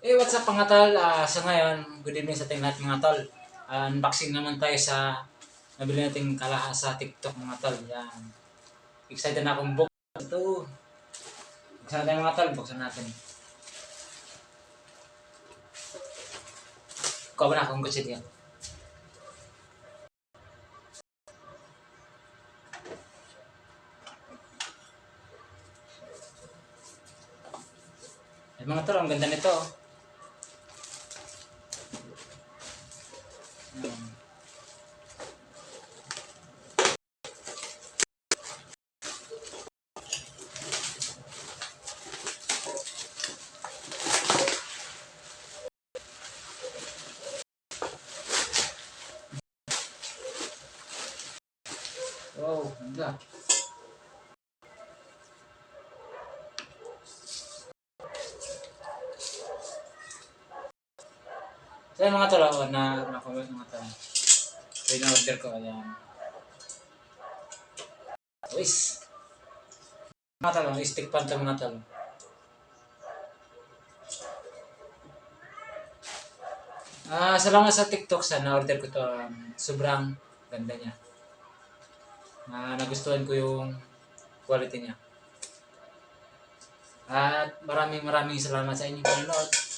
Eh, what's up mga tol? Ah, so ngayon, good evening sa ating lahat mga tol. Ah, unboxing naman tayo sa nabili nating kalahas sa TikTok mga tol. Yan. Excited na akong book. Ito. Buksan natin mga tol. Buksan natin. Kuha na akong kutsit yan? Eh, mga tol, ang ganda nito. oh. Wow, ganda. So yung mga oh, na na-comment mga tolo. So yung order ko, ayan. Uwis. Mga tolo, stick pan mga tolo. Ah, salamat sa TikTok sa na-order ko to. Um, sobrang ganda niya. Na nagustuhan ko yung quality niya. At maraming maraming salamat sa inyong panonood.